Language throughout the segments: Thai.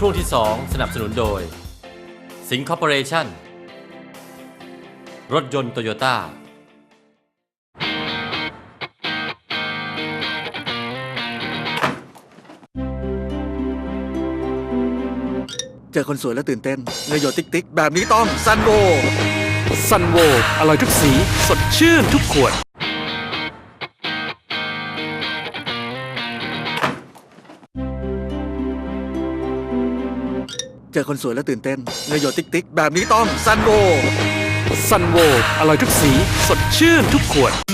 ช่วงที่ 2 สนับสนุนโดย สิงคอร์ปอเรชั่น รถยนต์โตโยต้า เจอคนสวยแล้วตื่นเต้นเงยโยติ๊กติ๊กแบบนี้ต้องซันโบ ซันโวอร่อยทุกสี สดชื่นทุกขวด เจอคนสวยแล้วตื่นเต้นเงยโยติ๊กติ๊กแบบนี้ต้องซันโวซันโวอร่อยทุกสี สดชื่นทุกขวด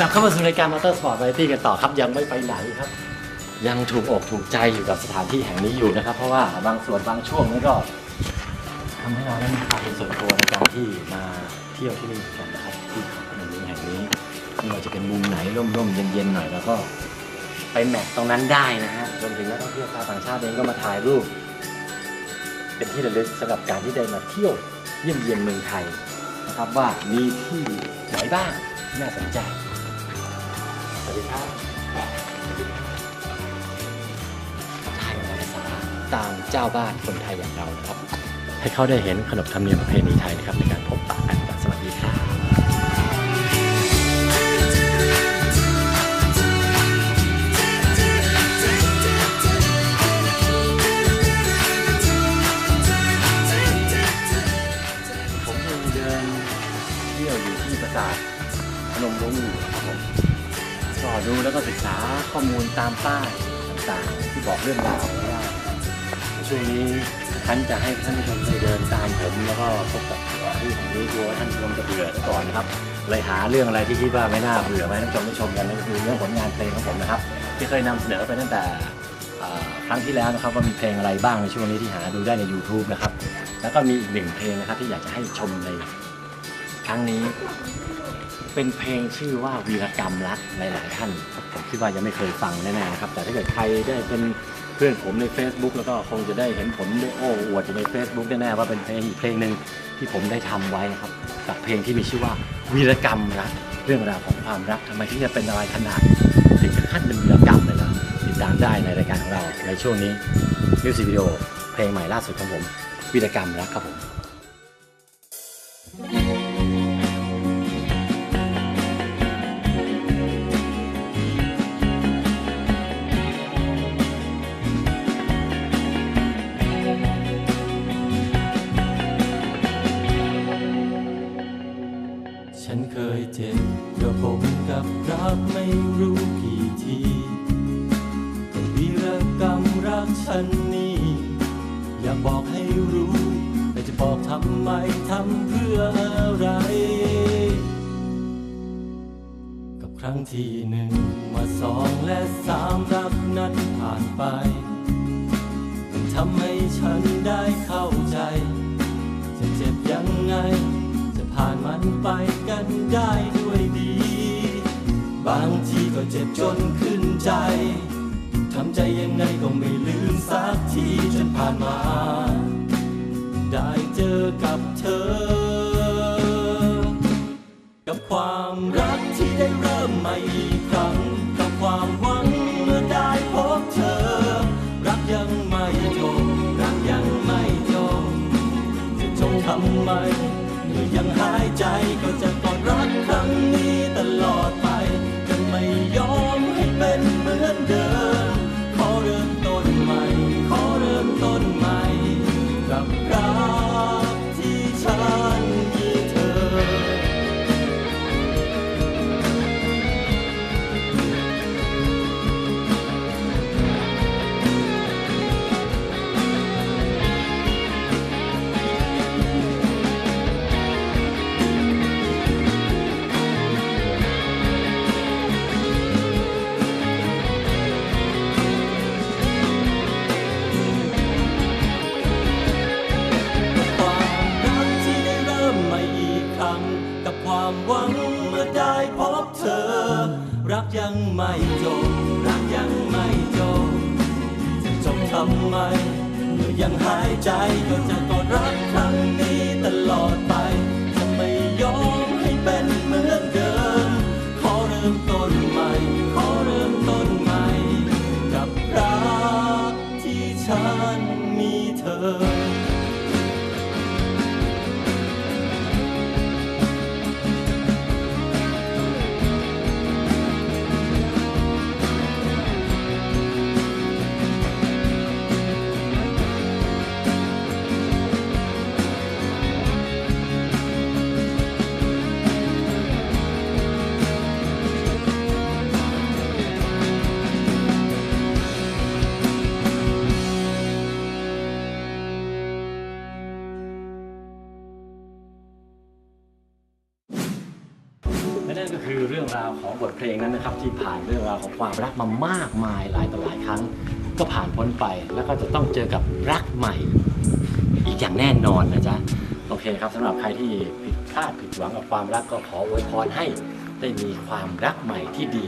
กลับเข้ามาสู่รายการมอเตอร์สปอร์ต v า r ตี้กันต่อครับยังไม่ไปไหนครับ ยังถูกอกถูกใจอยู่กับสถานที่แห่งนี้อยู่นะครับ เพราะว่าบางส่วนบางช่วงนี้ก็ทำให้เราได้มีความเป็นส่วนตัวในการที่มาเที่ยวที่นี่กันนะครับที่เขาพนมรุ้งแห่งนี้ไม่ว่าจะเป็นมุมไหนร่มๆเย็นๆหน่อยแล้วก็ ไปแมทตรงนั้นได้นะฮะรวมถึงนักท่องเที่ยวชาวต่างชาติเองก็มาถ่ายรูป เป็นที่ระลึกสำหรับการที่ได้มาเที่ยวเยี่ยมเยียนเมืองไทยนะครับว่ามีที่ไหนบ้างที่น่าสนใจ วัสดีครับไทยภาษาตามเจ้าบ้านคนไทยอย่างเรานะครับ ให้เขาได้เห็นขนบธรรมเนียมประเพณีไทยนะครับในการพบปะกัน ป้ายต่างๆ ที่บอกเรื่องราวว่าในช่วงนี้ท่านจะให้ท่านผู้ชมได้เดินตามผมแล้วก็พบกับที่ของนี้กลัวว่าท่านผู้ชมจะเบื่อซะก่อนนะครับเลยหาเรื่องอะไรที่คิดว่าไม่น่าเบื่อมาให้ท่านผู้ชมได้ชมกันนั่นก็คือเรื่องผลงานเพลงของผมนะครับ ที่เคยนำเสนอไปตั้งแต่ครั้งที่แล้วนะครับว่ามีเพลงอะไรบ้างในช่วงนี้ที่หาดูได้ใน YouTube นะครับ แล้วก็มีอีกหนึ่งเพลงนะครับที่อยากจะให้ชมในครั้งนี้ เป็นเพลงชื่อว่าวีรกรรมรักหลาย ๆ ท่านผมคิดว่ายังไม่เคยฟังแน่ๆนะครับ แต่ถ้าเกิดใครได้เป็นเพื่อนผมใน Facebook แล้วก็คงจะได้เห็นผมได้โอ้อวดอยู่ใน Facebook แน่ๆว่าเป็นเพลงอีกเพลงหนึ่งที่ผมได้ทำไว้นะครับกับเพลงที่มีชื่อว่าวีรกรรมรักเรื่องราวของความรักทำไมที่จะเป็นอะไรขนาดถึงขั้นเป็นวีรกรรมเลยนะติดตามได้ในรายการของเราในช่วงนี้มิวสิกวิดีโอเพลงใหม่ล่าสุดของผมวีรกรรมรักครับผมำให้ฉันได้เข้าใจ จะเจ็บยังไง จะผ่านมันไปกันได้ด้วยดี บางทีก็เจ็บจนขึ้นใจ ทำใจยังไงก็ไม่ลืมสักทีจนผ่านมา ได้เจอกับเธอ กับความรักที่ได้เริ่มใหม่อีกครั้ง กับความหวัง ความหวังเมื่อได้พบเธอ รักยังไม่จบ รักยังไม่จบ จะจบทำไมเมื่อยังหายใจก็จะกอดรักครั้งนี้ตลอดไป ก็คือเรื่องราวของบทเพลงนั้นนะครับ ที่ผ่านเรื่องราวของความรักมามากมายหลายต่อหลายครั้ง ก็ผ่านพ้นไปแล้วก็จะต้องเจอกับรักใหม่ อีกอย่างแน่นอนนะจ๊ะโอเคครับสำหรับใครที่ผิดพลาดผิดหวังกับความรักก็ขออวยพรให้ได้มีความรักใหม่ที่ดี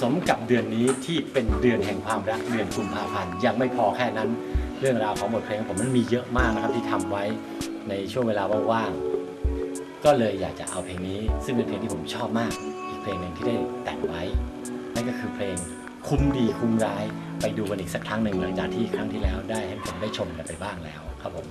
สมกับเดือนนี้ที่เป็นเดือนแห่งความรักเดือนกุมภาพันธ์ยังไม่พอแค่นั้น เรื่องราวของบทเพลงของผมมันมีเยอะมากนะครับที่ทำไว้ในช่วงเวลาว่างๆ ก็เลยอยากจะเอาเพลงนี้ ซึ่งเป็นเพลงที่ผมชอบมาก อีกเพลงหนึ่งที่ได้แต่งไว้ นั่นก็คือเพลงคุ้มดีคุ้มร้าย ไปดูกันอีกสักครั้งหนึ่งหลังจากที่ครั้งที่แล้วได้ให้ผมได้ชมกันไปบ้างแล้วครับผม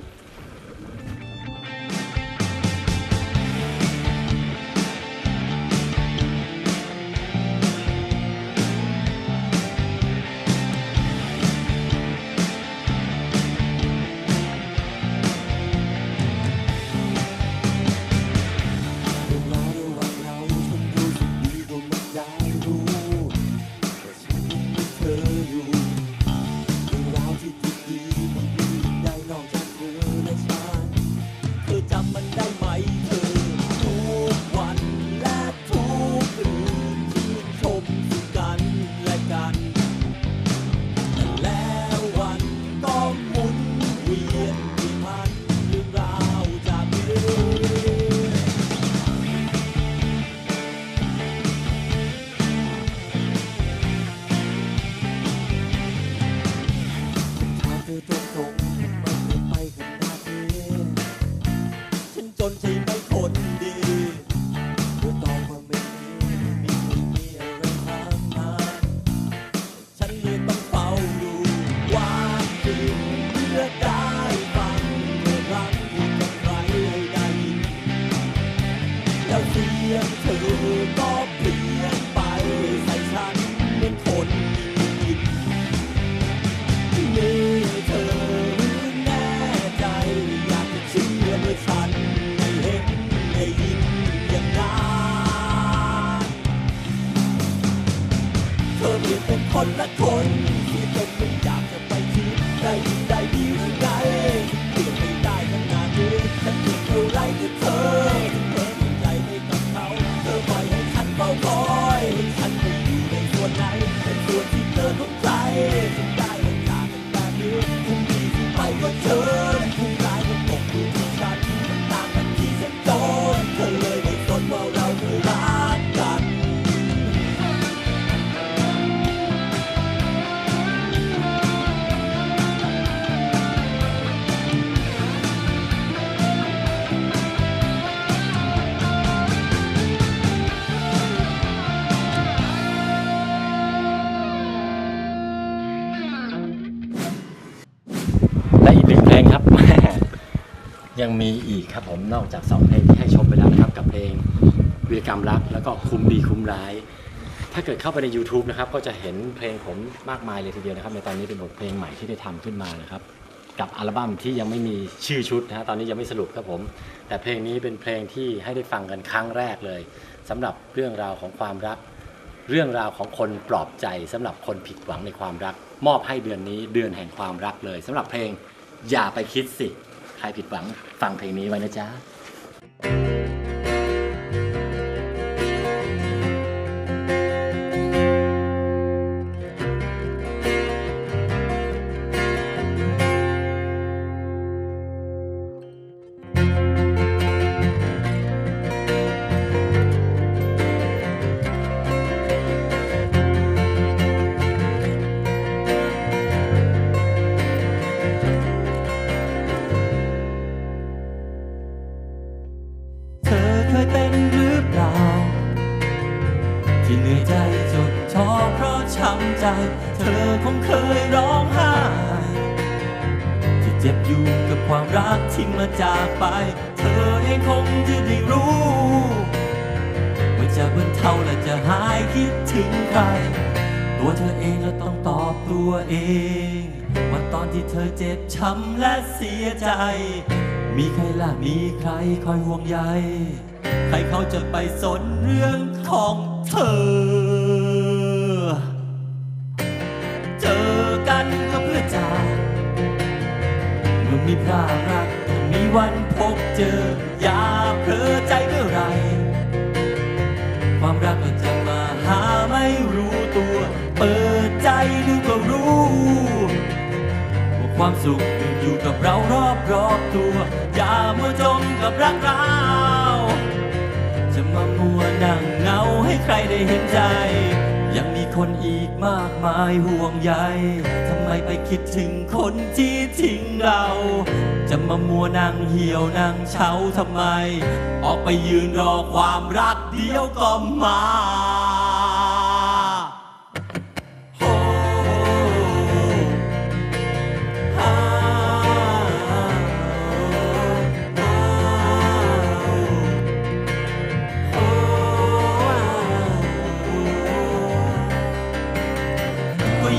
คนละคนที่เป็น ยังมีอีกครับผมนอกจากสองเพลงที่ให้ชมไปแล้วนะครับกับเพลงวีรกรรมรัก แล้วก็คุ้มดีคุ้มร้าย ถ้าเกิดเข้าไปใน YouTube นะครับก็จะเห็นเพลงผมมากมายเลยทีเดียวนะครับในตอนนี้เป็นบทเพลงใหม่ที่ได้ทำขึ้นมานะครับกับอัลบั้มที่ยังไม่มีชื่อชุดนะฮะตอนนี้ยังไม่สรุปครับผม แต่เพลงนี้เป็นเพลงที่ให้ได้ฟังกันครั้งแรกเลยสำหรับเรื่องราวของความรัก เรื่องราวของคนปลอบใจสำหรับคนผิดหวังในความรัก มอบให้เดือนนี้เดือนแห่งความรักเลยสำหรับเพลงอย่าไปคิดสิ ใครผิดหวังฟังเพลงนี้ไว้นะจ๊ะ เทาและจะหายคิดถึงใคร ตัวเธอเองก็ต้องตอบตัวเอง ว่าตอนที่เธอเจ็บช้ำและเสียใจ มีใครล่ะมีใครคอยห่วงใย ใครเขาจะไปสนเรื่องของเธอ เจอกันก็เพื่อจากเมื่อมีพลาดรักมีวันพบเจอ อย่าเพลอใจเมื่อ ความสุขอยู่กับเรารอบรอบตัว อย่ามัวจมกับรักเรา จะมามัวนั่งเงาให้ใครได้เห็นใจ ยังมีคนอีกมากมายห่วงใยทำไมไปคิดถึงคนที่ทิ้งเรา จะมามัวนั่งเหี่ยวนั่งเฉาทำไม ออกไปยืนรอความรักเดียวก็มา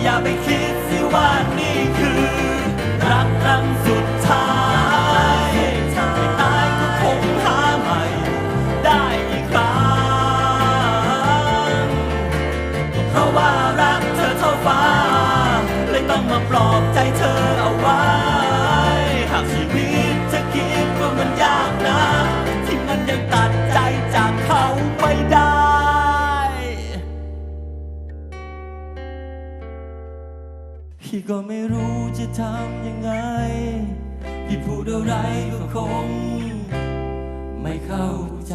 อย่าไปคิด พี่ก็ไม่รู้จะทำยังไง พี่พูดอะไรก็คง ไม่เข้าใจ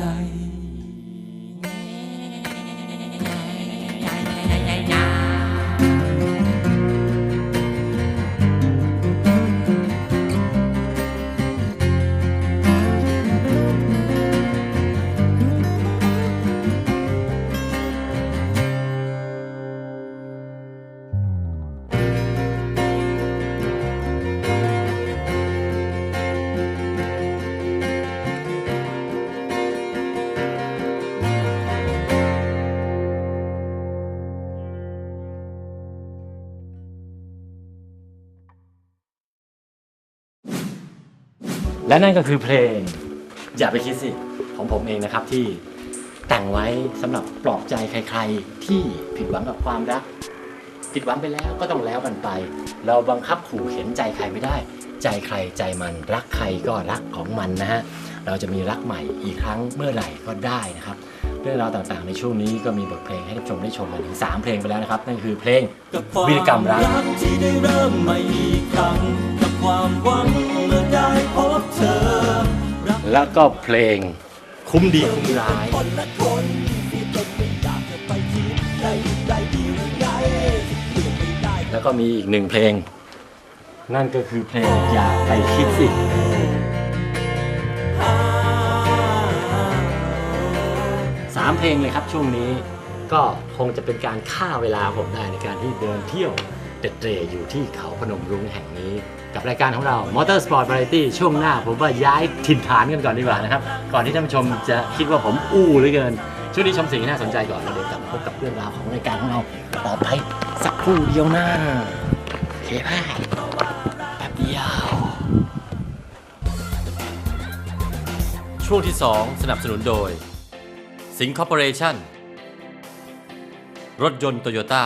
และนั่นก็คือเพลง อย่าไปคิดสิของผมเองนะครับที่แต่งไว้สำหรับปลอบใจใคร ๆ ที่ผิดหวังกับความรัก ผิดหวังไปแล้วก็ต้องแล้วกันไป เราบังคับขู่เข็นใจใครไม่ได้ ใจใครใจมันรักใครก็รักของมันนะฮะเราจะมีรักใหม่อีกครั้งเมื่อไหร่ก็ได้นะครับเรื่องราวต่างๆ ในช่วงนี้ก็มีบทเพลงให้ท่านผู้ชมได้ชมกันถึง3เพลงไปแล้วนะครับนั่นคือเพลงกับความวีรกรรมรักที่ได้เริ่มใหม่อีกครั้งกับ ความหวังเมื่อได้พบเธอรักแล้วก็เพลงคุ้มดีคุ้มร้าย คนละคนที่ตนไม่อยากจะไปคิดได้ได้ดีหรือไงที่เปลี่ยนไม่ได้แล้วก็มีอีกหนึ่งเพลง นั่นก็คือเพลงอย่าไปคิดสิสามเพลงเลยครับช่วงนี้ก็คงจะเป็นการฆ่าเวลาผมได้ในการที่เดินเที่ยว เตร็ดเตร่อยู่ที่เขาพนมรุ้งแห่งนี้ กับรายการของเรา Motorsport Variety ช่วงหน้า ผมว่าย้ายถิ่นฐานกันก่อนดีกว่านะครับ ก่อนที่ท่านผู้ชมจะคิดว่าผมอู้เหลือเกิน ช่วงนี้ชมสิ่งที่น่าสนใจก่อนเดี๋ยวกลับพบกับเรื่องราวของรายการของเราต่อไปสักครู่เดียวหนะโอเคไหมแป๊บเดียว ช่วงที่ 2 สนับสนุนโดย สิงคอร์ปอเรชั่นรถยนต์โตโยต้า